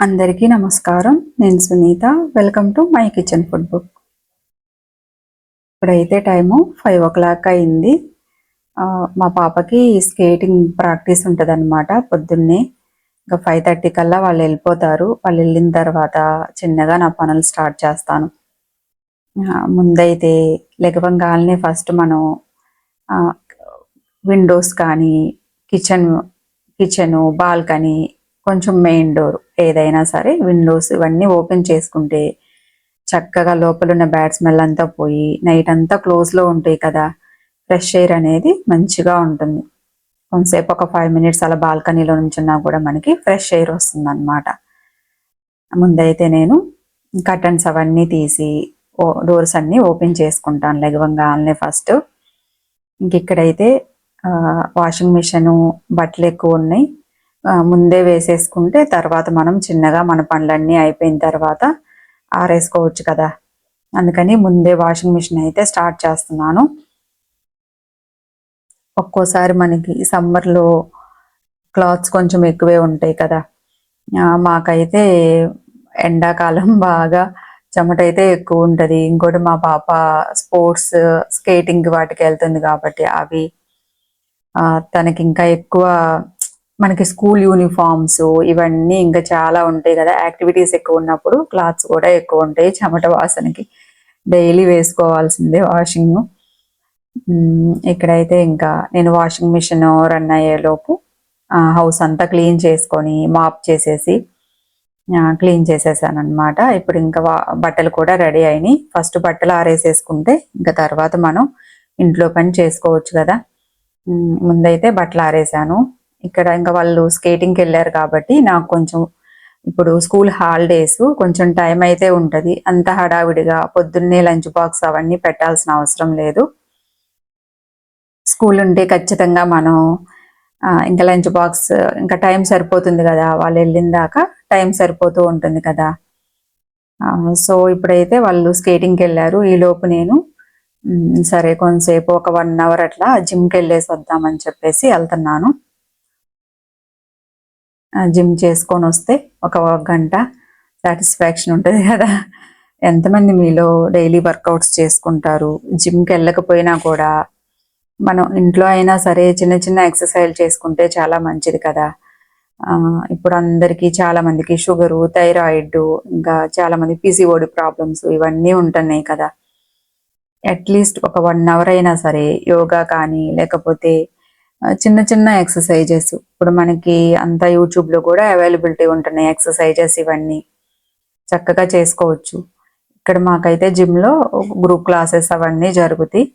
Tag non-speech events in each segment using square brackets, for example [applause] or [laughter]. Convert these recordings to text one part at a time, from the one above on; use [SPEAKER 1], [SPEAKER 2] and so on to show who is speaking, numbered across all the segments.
[SPEAKER 1] అందరికీ నమస్కారం. నేను Sunitha. Welcome to my kitchen food book ఇప్పుడైతే టైము ఫైవ్ ఓ క్లాక్ అయింది. ఆ, మా పాపకి స్కేటింగ్ ప్రాక్టీస్ ఉంటుంది అనమాట పొద్దున్నే. ఇంకా ఫైవ్ థర్టీ కల్లా వాళ్ళు వెళ్ళిపోతారు. వాళ్ళు వెళ్ళిన తర్వాత చిన్నగా నా పనులు స్టార్ట్ చేస్తాను. ముందైతే లెగవంగానే ఫస్ట్ మనం విండోస్ కానీ కిచెన్ కిచెను బాల్కనీ కొంచెం మెయిన్ డోర్ ఏదైనా సరే విండోస్ ఇవన్నీ ఓపెన్ చేసుకుంటే చక్కగా లోపల ఉన్న బ్యాడ్ స్మెల్ అంతా పోయి నైట్ అంతా క్లోజ్లో ఉంటాయి కదా ఫ్రెష్ ఎయిర్ అనేది మంచిగా ఉంటుంది. కొంతసేపు ఒక ఫైవ్ మినిట్స్ అలా బాల్కనీలో నుంచున్నా కూడా మనకి ఫ్రెష్ ఎయిర్ వస్తుంది అనమాట ముందైతే నేను కర్టన్స్ అవన్నీ తీసి డోర్స్ అన్ని ఓపెన్ చేసుకుంటాను లెగవంగానే ఫస్ట్. ఇంక ఇక్కడైతే వాషింగ్ మిషన్ బట్టలు ఎక్కువ ఉన్నాయి. ముందే వేసేసుకుంటే తర్వాత మనం చిన్నగా మన పనులన్నీ అయిపోయిన తర్వాత ఆరేసుకోవచ్చు కదా. అందుకని ముందే వాషింగ్ మిషన్ అయితే స్టార్ట్ చేస్తున్నాను. ఒక్కోసారి మనకి సమ్మర్లో క్లాత్స్ కొంచెం ఎక్కువే ఉంటాయి కదా. మాకైతే ఎండాకాలం [laughs] బాగా చెమట అయితే ఎక్కువ ఉంటుంది. ఇంకోటి మా పాప స్పోర్ట్స్ స్కేటింగ్ వాటికి వెళ్తుంది కాబట్టి అవి తనకి ఇంకా ఎక్కువ మనకి స్కూల్ యూనిఫామ్స్ ఇవన్నీ ఇంకా చాలా ఉంటాయి కదా. యాక్టివిటీస్ ఎక్కువ ఉన్నప్పుడు క్లాత్స్ కూడా ఎక్కువ ఉంటాయి. చెమట వాసనకి డైలీ వేసుకోవాల్సిందే వాషింగ్. ఇక్కడైతే ఇంకా నేను వాషింగ్ మిషన్ రన్ అయ్యేలోపు హౌస్ అంతా క్లీన్ చేసుకొని మాప్ చేసేసి క్లీన్ చేసేసాను అనమాట ఇప్పుడు ఇంకా బట్టలు కూడా రెడీ అయినాయి. ఫస్ట్ బట్టలు ఆరేసేసుకుంటే ఇంకా తర్వాత మనం ఇంట్లో పని చేసుకోవచ్చు కదా. ముందైతే బట్టలు ఆరేసాను. ఇక్కడ ఇంకా వాళ్ళు స్కేటింగ్కి వెళ్ళారు కాబట్టి నాకు కొంచెం ఇప్పుడు స్కూల్ హాలిడేస్ కొంచెం టైం అయితే ఉంటుంది. అంత హడావిడిగా పొద్దున్నే లంచ్ బాక్స్ అవన్నీ పెట్టాల్సిన అవసరం లేదు. స్కూల్ ఉంటే ఖచ్చితంగా మనం ఇంకా లంచ్ బాక్స్ ఇంకా టైం సరిపోతుంది కదా. వాళ్ళు వెళ్ళిన దాకా టైం సరిపోతూ ఉంటుంది కదా. సో ఇప్పుడైతే వాళ్ళు స్కేటింగ్కి వెళ్ళారు. ఈ లోపు నేను సరే కొంతసేపు ఒక వన్ అవర్ అట్లా జిమ్కి వెళ్ళేసి వద్దామని చెప్పేసి వెళ్తున్నాను. జిమ్ చేసుకొని వస్తే ఒక గంట సాటిస్ఫాక్షన్ ఉంటుంది కదా. ఎంతమంది మీలో డైలీ వర్కౌట్స్ చేసుకుంటారు? జిమ్కి వెళ్ళకపోయినా కూడా మనం ఇంట్లో అయినా సరే చిన్న చిన్న ఎక్సర్సైజ్ చేసుకుంటే చాలా మంచిది కదా. ఆ, ఇప్పుడు అందరికీ చాలా మందికి షుగరు థైరాయిడ్ ఇంకా చాలా మంది పిసిఓడి ప్రాబ్లమ్స్ ఇవన్నీ ఉంటున్నాయి కదా. అట్లీస్ట్ ఒక వన్ అవర్ అయినా సరే యోగా కానీ లేకపోతే చిన్న చిన్న ఎక్సర్సైజెస్ ఇప్పుడు మనకి అంతా యూట్యూబ్లో కూడా అవైలబిలిటీ ఉంటున్నాయి ఎక్సర్సైజెస్ ఇవన్నీ. చక్కగా చేసుకోవచ్చు. ఇక్కడ మాకైతే జిమ్లో గ్రూప్ క్లాసెస్ అవన్నీ జరుగుతాయి.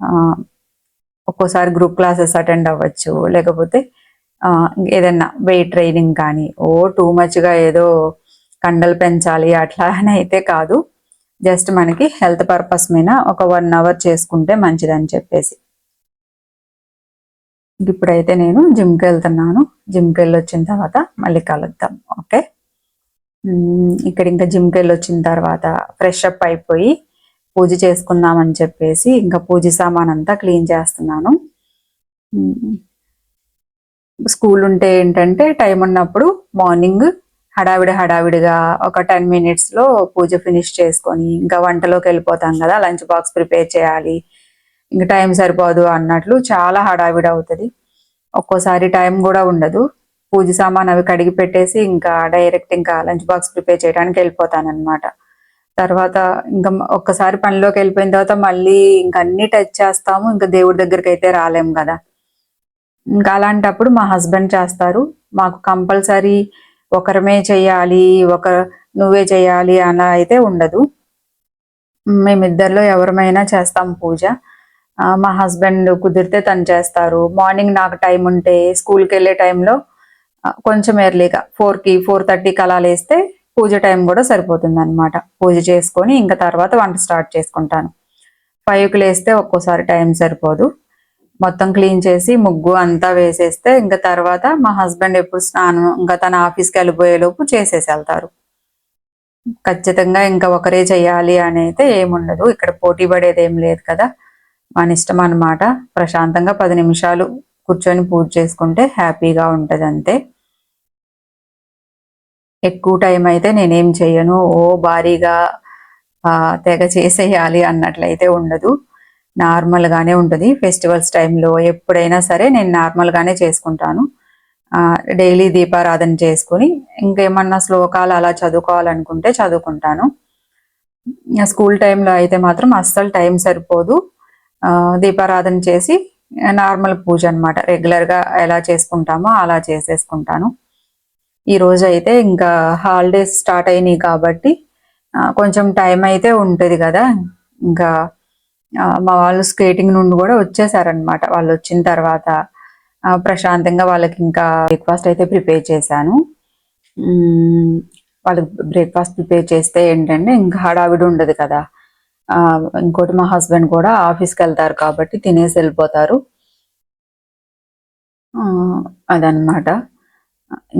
[SPEAKER 1] ఆ, ఒక్కోసారి గ్రూప్ క్లాసెస్ అటెండ్ అవ్వచ్చు. లేకపోతే ఏదన్నా ఏదైనా వెయిట్ ట్రైనింగ్ కానీ ఓ టూ మచ్గా ఏదో కండలు పెంచాలి అట్లా అని అయితే కాదు. జస్ట్ మనకి హెల్త్ పర్పస్ మీద ఒక వన్ అవర్ చేసుకుంటే మంచిదని చెప్పేసి. ఇప్పుడైతే నేను జిమ్కి వెళ్తున్నాను. జిమ్కి వెళ్ళి వచ్చిన తర్వాత మళ్ళీ కలుద్దాం. ఓకే? ఇక్కడ ఇంకా జిమ్కి వెళ్ళి వచ్చిన తర్వాత ఫ్రెష్ అప్ అయిపోయి పూజ చేసుకుందామని చెప్పేసి ఇంకా పూజ సామాన్ అంతా క్లీన్ చేస్తున్నాను. స్కూల్ ఉంటే ఏంటంటే టైం ఉన్నప్పుడు మార్నింగ్ హడావిడి హడావిడిగా ఒక టెన్ మినిట్స్లో పూజ ఫినిష్ చేసుకొని ఇంకా వంటలోకి వెళ్ళిపోతాం కదా లంచ్ బాక్స్ ప్రిపేర్ చేయాలి ఇంకా టైం సరిపోదు అన్నట్లు చాలా హడావిడి అవుతుంది. ఒక్కోసారి టైం కూడా ఉండదు. పూజ సామాన్ అవి కడిగి పెట్టేసి ఇంకా డైరెక్ట్ ఇంకా లంచ్ బాక్స్ ప్రిపేర్ చేయడానికి వెళ్ళిపోతాను అనమాట తర్వాత ఇంకా ఒక్కసారి పనిలోకి వెళ్ళిపోయిన తర్వాత మళ్ళీ ఇంకా అన్ని టచ్ చేస్తాము. ఇంకా దేవుడి దగ్గరికి అయితే రాలేము కదా. ఇంకా అలాంటప్పుడు మా హస్బెండ్ చేస్తారు. మాకు కంపల్సరీ ఒకరమే చేయాలి ఒక నువ్వే చేయాలి అలా అయితే ఉండదు. మేమిద్దరిలో ఎవరమైనా చేస్తాం పూజ. మా హస్బెండ్ కుదిరితే తను చేస్తారు. మార్నింగ్ నాకు టైం ఉంటే స్కూల్కి వెళ్ళే టైంలో కొంచెం ఎర్లీగా ఫోర్కి ఫోర్ థర్టీకి అలా లేస్తే పూజ టైం కూడా సరిపోతుంది అనమాట పూజ చేసుకొని ఇంకా తర్వాత వంట స్టార్ట్ చేసుకుంటాను. ఫైవ్కి లేస్తే ఒక్కోసారి టైం సరిపోదు. మొత్తం క్లీన్ చేసి ముగ్గు అంతా వేసేస్తే ఇంకా తర్వాత మా హస్బెండ్ ఎప్పుడు స్నానం ఇంకా తన ఆఫీస్కి వెళ్ళిపోయేలోపు చేసేసి వెళ్తారు. ఖచ్చితంగా ఇంకా ఒకరే చేయాలి అని అయితే ఏముండదు. ఇక్కడ పోటీ పడేది ఏం లేదు కదా. మన ఇష్టం అన్నమాట. ప్రశాంతంగా పది నిమిషాలు కూర్చొని పూజ చేసుకుంటే హ్యాపీగా ఉంటది అంతే ఎక్కువ టైం అయితే నేనేం చేయను ఓ భారీగా తెగ చేసేయాలి అన్నట్లయితే ఉండదు. నార్మల్గానే ఉంటుంది. ఫెస్టివల్స్ టైంలో ఎప్పుడైనా సరే నేను నార్మల్గానే చేసుకుంటాను. డైలీ దీపారాధన చేసుకుని ఇంకేమన్నా శ్లోకాలు అలా చదువుకోవాలనుకుంటే చదువుకుంటాను. స్కూల్ టైంలో అయితే మాత్రం అస్సలు టైం సరిపోదు. దీపారాధన చేసి నార్మల్ పూజ అనమాట రెగ్యులర్గా ఎలా చేసుకుంటామో అలా చేసేసుకుంటాను. ఈ రోజు అయితే ఇంకా హాలిడేస్ స్టార్ట్ అయినాయి కాబట్టి కొంచెం టైం అయితే ఉంటుంది కదా. ఇంకా మా వాళ్ళు స్కేటింగ్ నుండి కూడా వచ్చేసారనమాట వాళ్ళు వచ్చిన తర్వాత ప్రశాంతంగా వాళ్ళకి ఇంకా బ్రేక్ఫాస్ట్ అయితే ప్రిపేర్ చేశాను. వాళ్ళకి బ్రేక్ఫాస్ట్ ప్రిపేర్ చేస్తే ఏంటంటే ఇంకా హడావిడి ఉండదు కదా. ఇంకోటి మా హస్బెండ్ కూడా ఆఫీస్కి వెళ్తారు కాబట్టి తినేసి వెళ్ళిపోతారు. ఆ, అదనమాట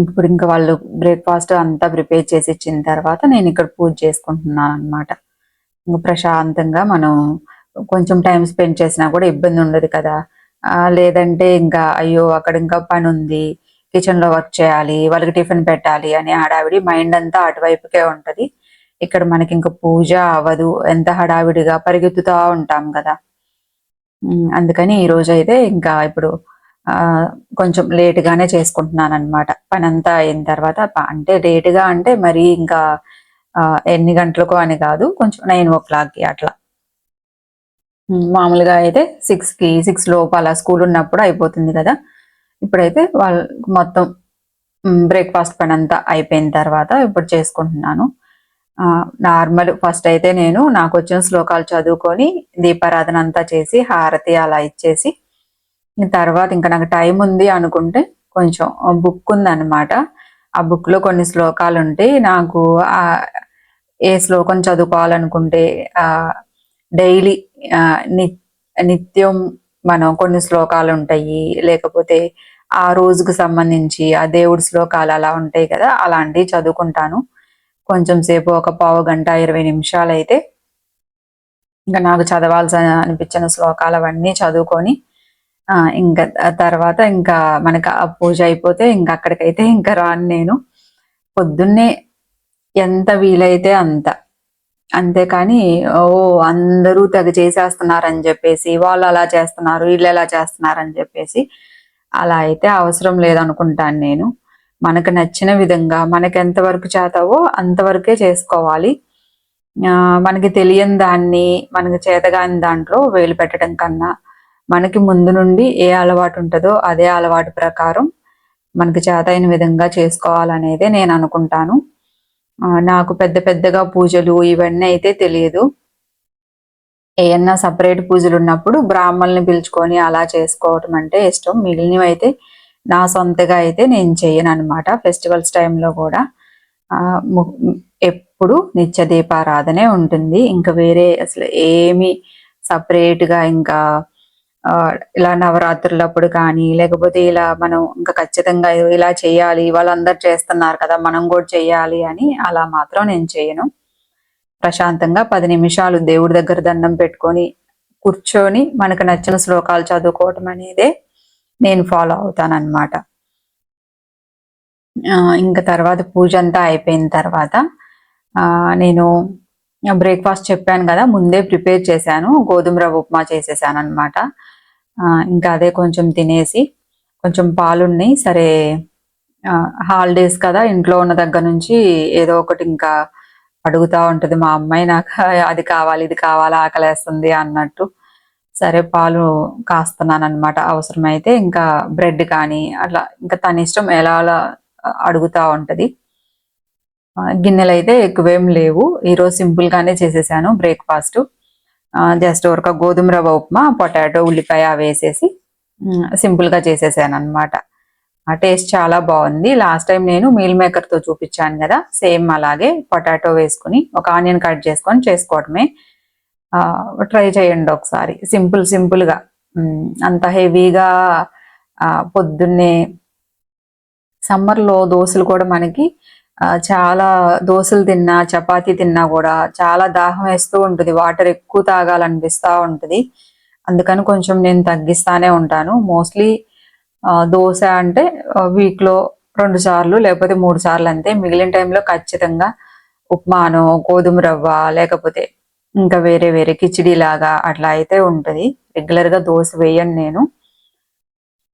[SPEAKER 1] ఇప్పుడు ఇంకా వాళ్ళు బ్రేక్ఫాస్ట్ అంతా ప్రిపేర్ చేసి ఇచ్చిన తర్వాత నేను ఇక్కడ పూజ చేసుకుంటున్నాను అనమాట ఇంకా ప్రశాంతంగా మనం కొంచెం టైం స్పెండ్ చేసినా కూడా ఇబ్బంది ఉండదు కదా. లేదంటే ఇంకా అయ్యో అక్కడ ఇంకా పని ఉంది కిచెన్లో వర్క్ చేయాలి వాళ్ళకి టిఫిన్ పెట్టాలి అని ఆడావిడి మైండ్ అంతా అటువైపుకే ఉంటది. ఇక్కడ మనకి ఇంకా పూజ అవ్వదు ఎంత హడావిడిగా పరిగెత్తుతా ఉంటాం కదా. అందుకని ఈ రోజు అయితే ఇంకా ఇప్పుడు ఆ కొంచెం లేట్ గానే చేసుకుంటున్నాను అనమాట పని అంతా అయిన తర్వాత అంటే లేట్గా అంటే మరి ఇంకా ఎన్ని గంటలకు అని కాదు కొంచెం నైన్ ఓ క్లాక్కి అట్లా మామూలుగా అయితే సిక్స్కి సిక్స్ లోపు అలా స్కూల్ ఉన్నప్పుడు అయిపోతుంది కదా. ఇప్పుడైతే వాళ్ళ మొత్తం బ్రేక్ఫాస్ట్ పని అంతా అయిపోయిన తర్వాత ఇప్పుడు చేసుకుంటున్నాను. నార్మల్. ఫస్ట్ అయితే నేను నాకు వచ్చిన శ్లోకాలు చదువుకొని దీపారాధన అంతా చేసి హారతి అలా ఇచ్చేసి తర్వాత ఇంకా నాకు టైం ఉంది అనుకుంటే కొంచెం బుక్ ఉందన్నమాట. ఆ బుక్లో కొన్ని శ్లోకాలు ఉంటాయి నాకు ఆ ఏ శ్లోకం చదువుకోవాలనుకుంటే ఆ డైలీ నిత్యం మనం కొన్ని శ్లోకాలు ఉంటాయి. లేకపోతే ఆ రోజుకు సంబంధించి ఆ దేవుడి శ్లోకాలు అలా ఉంటాయి కదా అలాంటివి చదువుకుంటాను. కొంచెం సేపు ఒక పావు గంట ఇరవై నిమిషాలు అయితే ఇంకా నాకు చదవాల్సి అనిపించిన శ్లోకాలు అవన్నీ చదువుకొని ఇంకా తర్వాత ఇంకా మనకి ఆ పూజ అయిపోతే ఇంకా అక్కడికైతే ఇంకా రాను నేను. పొద్దున్నే ఎంత వీలైతే అంత. అంతేకాని ఓ అందరూ తెగ చేసేస్తున్నారని చెప్పేసి వాళ్ళు అలా చేస్తున్నారు వీళ్ళు ఎలా చేస్తున్నారు అని చెప్పేసి అలా అయితే అవసరం లేదనుకుంటాను నేను. మనకు నచ్చిన విధంగా మనకి ఎంతవరకు చేతావో అంతవరకే చేసుకోవాలి. మనకి తెలియని దాన్ని మనకి చేతగాని దాంట్లో వేలు పెట్టడం కన్నా మనకి ముందు నుండి ఏ అలవాటు ఉంటుందో అదే అలవాటు ప్రకారం మనకి చేతైన విధంగా చేసుకోవాలనేదే నేను అనుకుంటాను. నాకు పెద్ద పెద్దగా పూజలు ఇవన్నీ అయితే తెలియదు. ఏమన్నా సపరేట్ పూజలు ఉన్నప్పుడు బ్రాహ్మణుల్ని పిలుచుకొని అలా చేసుకోవటం అంటే ఇష్టం. మిగిలినవి అయితే నా సొంతగా అయితే నేను చేయను అనమాట ఫెస్టివల్స్ టైంలో కూడా ఎప్పుడు నిత్య దీపారాధనే ఉంటుంది. ఇంకా వేరే అసలు ఏమి సపరేట్గా ఇంకా ఇలా నవరాత్రులప్పుడు కానీ లేకపోతే ఇలా మనం ఇంకా ఖచ్చితంగా ఇలా చేయాలి వాళ్ళందరూ చేస్తున్నారు కదా మనం కూడా చేయాలి అని అలా మాత్రం నేను చేయను. ప్రశాంతంగా పది నిమిషాలు దేవుడి దగ్గర దండం పెట్టుకొని కూర్చొని మనకు నచ్చిన శ్లోకాలు చదువుకోవటం అనేదే నేను ఫాలో అవుతానన్నమాట. ఇంకా తర్వాత పూజ అంతా అయిపోయిన తర్వాత ఆ, నేను బ్రేక్ఫాస్ట్ చెప్పాను కదా ముందే ప్రిపేర్ చేశాను గోధుమ రవ్వ ఉప్మా చేసేసాను అనమాట ఇంకా అదే కొంచెం తినేసి కొంచెం పాలున్నాయి సరే హాలిడేస్ కదా ఇంట్లో ఉన్న దగ్గర నుంచి ఏదో ఒకటి ఇంకా అడుగుతా ఉంటుంది మా అమ్మాయి నాకు అది కావాలి ఇది కావాలా ఆకలేస్తుంది అన్నట్టు. సరే పాలు కాస్తున్నాను అనమాట అవసరమైతే ఇంకా బ్రెడ్ కానీ అట్లా ఇంకా తన ఇష్టం ఎలా అలా అడుగుతా ఉంటుంది. గిన్నెలు అయితే ఎక్కువేం లేవు. ఈరోజు సింపుల్గానే చేసేసాను బ్రేక్ఫాస్ట్. జస్ట్ ఒక గోధుమ రవ్వ ఉప్మా పొటాటో ఉల్లిపాయ వేసేసి సింపుల్గా చేసేసాను అనమాట ఆ టేస్ట్ చాలా బాగుంది. లాస్ట్ టైం నేను మీల్ మేకర్తో చూపించాను కదా సేమ్ అలాగే పొటాటో వేసుకుని ఒక ఆనియన్ కట్ చేసుకొని చేసుకోవటమే. ట్రై చేయండి ఒకసారి. సింపుల్ సింపుల్గా అంత హెవీగా పొద్దున్నే సమ్మర్లో దోశలు కూడా మనకి చాలా దోశలు తిన్నా చపాతీ తిన్నా కూడా చాలా దాహం వేస్తూ ఉంటుంది. వాటర్ ఎక్కువ తాగాలనిపిస్తా ఉంటుంది. అందుకని కొంచెం నేను తగ్గిస్తానే ఉంటాను. మోస్ట్లీ దోశ అంటే వీక్లో రెండు సార్లు లేకపోతే మూడు సార్లు అంతే. మిగిలిన టైంలో ఖచ్చితంగా ఉప్మాను గోధుమ రవ్వ లేకపోతే ఇంకా వేరే వేరే కిచిడి లాగా అట్లా అయితే ఉంటుంది. రెగ్యులర్గా దోశ వేయను నేను.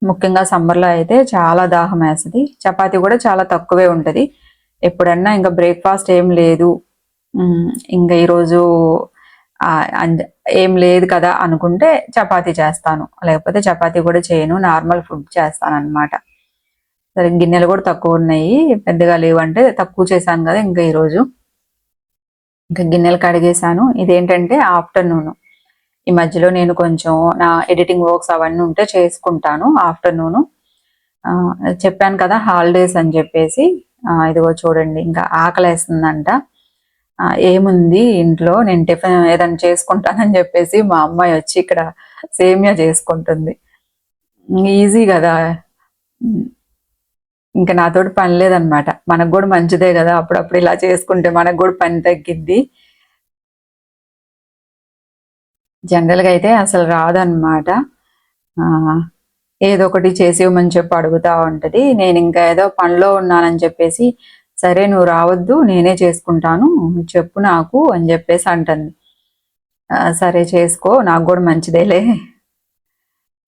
[SPEAKER 1] ముఖ్యంగా సమ్మర్లో అయితే చాలా దాహం వేస్తుంది. చపాతీ కూడా చాలా తక్కువే ఉంటుంది. ఎప్పుడన్నా ఇంకా బ్రేక్ఫాస్ట్ ఏం లేదు. ఇంకా ఈరోజు ఏం లేదు కదా అనుకుంటే చపాతీ చేస్తాను. లేకపోతే చపాతీ కూడా చేయను. నార్మల్ ఫుడ్ చేస్తాను అనమాట సరే గిన్నెలు కూడా తక్కువ ఉన్నాయి. పెద్దగా లేవంటే తక్కువ చేశాను కదా ఇంకా ఈరోజు ఇంకా గిన్నెలు కడిగేశాను. ఇదేంటంటే ఆఫ్టర్నూన్. ఈ మధ్యలో నేను కొంచెం నా ఎడిటింగ్ వర్క్స్ అవన్నీ ఉంటే చేసుకుంటాను ఆఫ్టర్నూన్. చెప్పాను కదా హాలిడేస్ అని చెప్పేసి. ఇదిగో చూడండి ఇంకా ఆకలేస్తుందంట. ఆ, ఏముంది ఇంట్లో నేను టిఫిన్ ఏదైనా చేసుకుంటానని చెప్పేసి మా అమ్మాయి వచ్చి ఇక్కడ సేమియా చేసుకుంటుంది. ఈజీ కదా. ఇంకా నాతోటి పని లేదనమాట. మనకు కూడా మంచిదే కదా అప్పుడప్పుడు ఇలా చేసుకుంటే మనకు కూడా పని తగ్గిద్ది. జనరల్గా అయితే అసలు రాదన్నమాట ఏదో ఒకటి చేసి ఇవ్వమని చెప్పి అడుగుతా ఉంటుంది. నేను ఇంకా ఏదో పనిలో ఉన్నానని చెప్పేసి సరే నువ్వు రావద్దు నేనే చేసుకుంటాను చెప్పు నాకు అని చెప్పేసి అంటుంది. సరే చేసుకో నాకు కూడా మంచిదేలే.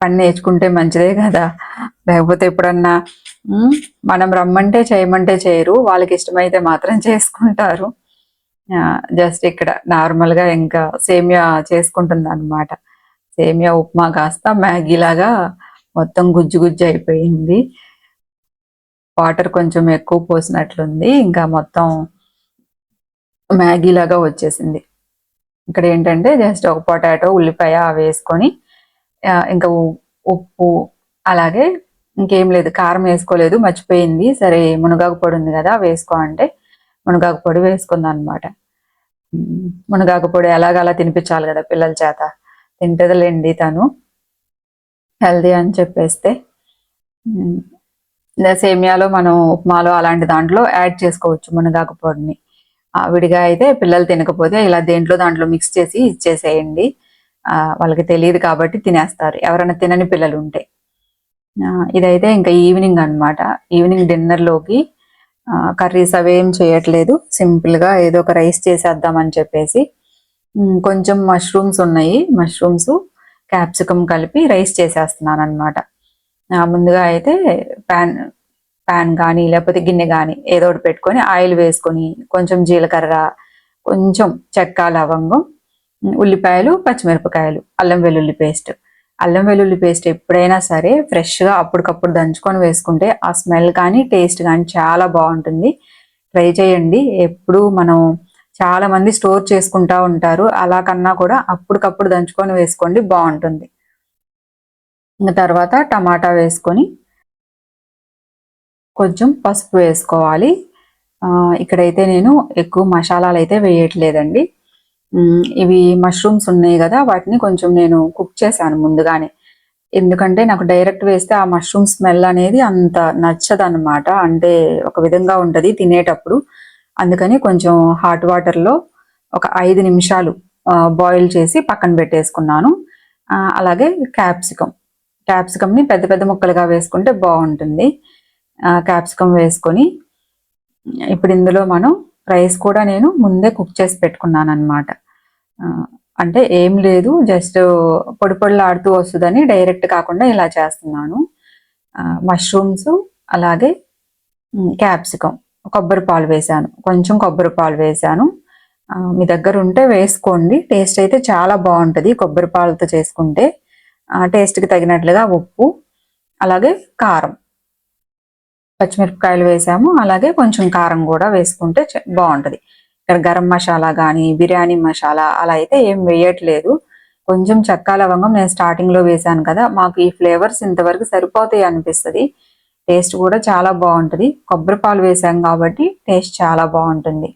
[SPEAKER 1] పని నేర్చుకుంటే మంచిదే కదా. లేకపోతే ఎప్పుడన్నా మనం రమ్మంటే చేయమంటే చేయరు వాళ్ళకి ఇష్టమైతే మాత్రం చేసుకుంటారు. జస్ట్ ఇక్కడ నార్మల్గా ఇంకా సేమియా చేసుకుంటుంది అనమాట సేమియా ఉప్మా కాస్త మ్యాగీలాగా మొత్తం గుజ్జు గుజ్జు అయిపోయింది. వాటర్ కొంచెం ఎక్కువ పోసినట్లుంది ఇంకా మొత్తం మ్యాగీలాగా వచ్చేసింది. ఇక్కడ ఏంటంటే జస్ట్ ఒక పొటాటో ఉల్లిపాయ అవి వేసుకొని ఇంకా ఉప్పు అలాగే ఇంకేం లేదు. కారం వేసుకోలేదు మర్చిపోయింది. సరే మునగాకు పొడి ఉంది కదా వేసుకో అంటే మునగాకు పొడి వేసుకుందాం అనమాట మునగాకు పొడి ఎలాగ అలా తినిపించాలి కదా పిల్లల చేత. తింటదిలేండి తను. హెల్దీ అని చెప్పేస్తే. సేమియాలో మనం ఉప్మాలో అలాంటి దాంట్లో యాడ్ చేసుకోవచ్చు మునగాకు పొడిని. ఆ, విడిగా అయితే పిల్లలు తినకపోతే ఇలా దేంట్లో దాంట్లో మిక్స్ చేసి ఇచ్చేసేయండి. వాళ్ళకి తెలియదు కాబట్టి తినేస్తారు. ఎవరైనా తినని పిల్లలు ఉంటే ఆ, ఇదైతే ఇంకా ఈవినింగ్ అన్నమాట. ఈవినింగ్ డిన్నర్లోకి కర్రీస్ ఏం చేయట్లేదు. సింపుల్గా ఏదో ఒక రైస్ చేసేద్దాం అని చెప్పేసి కొంచెం మష్రూమ్స్ ఉన్నాయి. మష్రూమ్స్ క్యాప్సికమ్ కలిపి రైస్ చేసేస్తున్నాను అనమాట ముందుగా అయితే ప్యాన్ ప్యాన్ కానీ లేకపోతే గిన్నె కానీ ఏదో ఒకటి పెట్టుకొని ఆయిల్ వేసుకొని కొంచెం జీలకర్ర కొంచెం చెక్క లవంగం ఉల్లిపాయలు పచ్చిమిరపకాయలు అల్లం వెల్లుల్లి పేస్ట్. అల్లం వెల్లుల్లి పేస్ట్ ఎప్పుడైనా సరే ఫ్రెష్గా అప్పటికప్పుడు దంచుకొని వేసుకుంటే ఆ స్మెల్ కానీ టేస్ట్ కానీ చాలా బాగుంటుంది. ట్రై చేయండి. ఎప్పుడు మనం చాలా మంది స్టోర్ చేసుకుంటా ఉంటారు. అలా కన్నా కూడా అప్పటికప్పుడు దంచుకొని వేసుకోండి బాగుంటుంది. ఇంకా తర్వాత టమాటా వేసుకొని కొంచెం పసుపు వేసుకోవాలి. ఇక్కడైతే నేను ఎక్కువ మసాలాలు అయితే వేయట్లేదండి. ఇవి మష్రూమ్స్ ఉన్నాయి కదా వాటిని కొంచెం నేను కుక్ చేశాను ముందుగానే. ఎందుకంటే నాకు డైరెక్ట్ వేస్తే ఆ మష్రూమ్ స్మెల్ అనేది అంత నచ్చదన్నమాట. అంటే ఒక విధంగా ఉంటుంది తినేటప్పుడు. అందుకని కొంచెం హాట్ వాటర్లో ఒక ఐదు నిమిషాలు బాయిల్ చేసి పక్కన పెట్టేసుకున్నాను. అలాగే క్యాప్సికం క్యాప్సికమ్ని పెద్ద పెద్ద ముక్కలుగా వేసుకుంటే బాగుంటుంది. క్యాప్సికం వేసుకొని ఇప్పుడు ఇందులో మనం రైస్ కూడా నేను ముందే కుక్ చేసి పెట్టుకున్నాను అనమాట అంటే ఏం లేదు జస్ట్ పొడి పొడిలాడుతూ వస్తుందని డైరెక్ట్ కాకుండా ఇలా చేస్తున్నాను. మష్రూమ్స్ అలాగే క్యాప్సికం కొబ్బరి పాలు వేశాను. కొంచెం కొబ్బరి పాలు వేశాను. మీ దగ్గర ఉంటే వేసుకోండి. టేస్ట్ అయితే చాలా బాగుంటుంది కొబ్బరి పాలతో చేసుకుంటే. టేస్ట్కి తగినట్లుగా ఉప్పు అలాగే కారం. పచ్చిమిరపకాయలు వేసాము. అలాగే కొంచెం కారం కూడా వేసుకుంటే చ- గరం మసాలా కానీ బిర్యానీ మసాలా అలా అయితే ఏం వేయట్లేదు. కొంచెం చెక్క లవంగం నేను స్టార్టింగ్లో వేసాను కదా మాకు ఈ ఫ్లేవర్స్ ఇంతవరకు సరిపోతాయి అనిపిస్తుంది. టేస్ట్ కూడా చాలా బాగుంటది. కొబ్బరి పాలు వేసాం కాబట్టి టేస్ట్ చాలా బాగుంటుంది.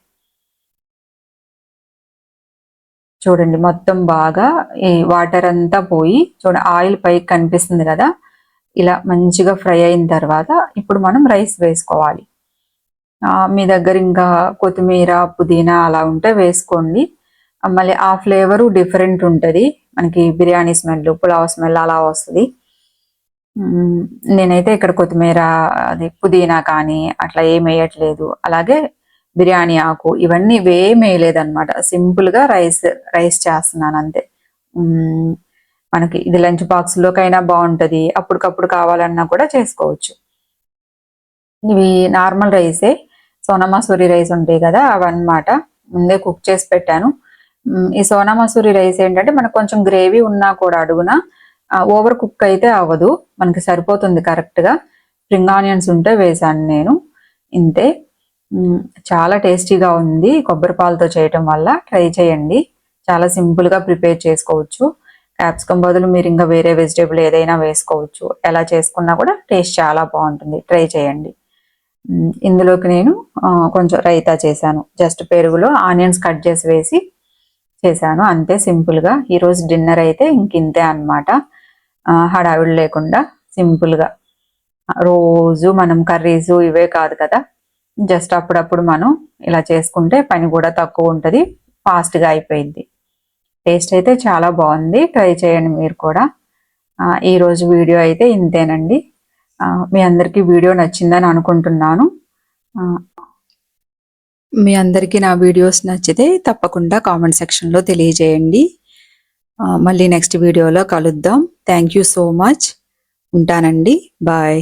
[SPEAKER 1] చూడండి మొత్తం బాగా ఈ వాటర్ అంతా పోయి చూడండి ఆయిల్ పైకి కనిపిస్తుంది కదా ఇలా మంచిగా ఫ్రై అయిన తర్వాత ఇప్పుడు మనం రైస్ వేసుకోవాలి. మీ దగ్గర ఇంకా కొత్తిమీర పుదీనా అలా ఉంటే వేసుకోండి. మళ్ళీ ఆ ఫ్లేవరు డిఫరెంట్ ఉంటుంది. మనకి బిర్యానీ స్మెల్ పులావ్ స్మెల్ అలా వస్తుంది. నేనైతే ఇక్కడ కొత్తిమీర అది పుదీనా కానీ అట్లా ఏం వేయట్లేదు. అలాగే బిర్యానీ ఆకు ఇవన్నీ ఇవేం వేయలేదు అనమాట సింపుల్గా రైస్ రైస్ చేస్తున్నాను అంతే. మనకి ఇది లంచ్ బాక్స్ లోకైనా బాగుంటది. అప్పటికప్పుడు కావాలన్నా కూడా చేసుకోవచ్చు. ఇవి నార్మల్ రైసే. సోనా మసూరి రైస్ ఉంటాయి కదా అవన్నమాట. ముందే కుక్ చేసి పెట్టాను. ఈ సోనా మసూరి రైస్ ఏంటంటే మనకు కొంచెం గ్రేవీ ఉన్నా కూడా అడుగున ఓవర్ కుక్ అయితే అవ్వదు. మనకి సరిపోతుంది కరెక్ట్గా. స్ప్రింగ్ ఆనియన్స్ ఉంటే వేసాను నేను. ఇంతే. చాలా టేస్టీగా ఉంది. కొబ్బరి పాలతో చేయటం వల్ల ట్రై చేయండి. చాలా సింపుల్గా ప్రిపేర్ చేసుకోవచ్చు. క్యాప్సికమ్ బదులు మీరు ఇంకా వేరే వెజిటేబుల్ ఏదైనా వేసుకోవచ్చు. ఎలా చేసుకున్నా కూడా టేస్ట్ చాలా బాగుంటుంది. ట్రై చేయండి. ఇందులోకి నేను కొంచెం రైతా చేశాను. జస్ట్ పెరుగులో ఆనియన్స్ కట్ చేసి వేసి చేశాను. అంతే సింపుల్గా. ఈరోజు డిన్నర్ అయితే ఇంక ఇంతే అనమాట హడావిడి లేకుండా సింపుల్గా. రోజు మనం కర్రీస్ ఇవే కాదు కదా. జస్ట్ అప్పుడప్పుడు మనం ఇలా చేసుకుంటే పని కూడా తక్కువ ఉంటుంది. ఫాస్ట్గా అయిపోయింది. టేస్ట్ అయితే చాలా బాగుంది. ట్రై చేయండి మీరు కూడా. ఈరోజు వీడియో అయితే ఇంతేనండి. మీ అందరికీ వీడియో నచ్చిందని అనుకుంటున్నాను. మీ అందరికీ నా వీడియోస్ నచ్చితే తప్పకుండా కామెంట్ సెక్షన్లో తెలియజేయండి. మళ్ళీ నెక్స్ట్ వీడియోలో కలుద్దాం. థ్యాంక్ యూ సో మచ్ ఉంటానండి. బాయ్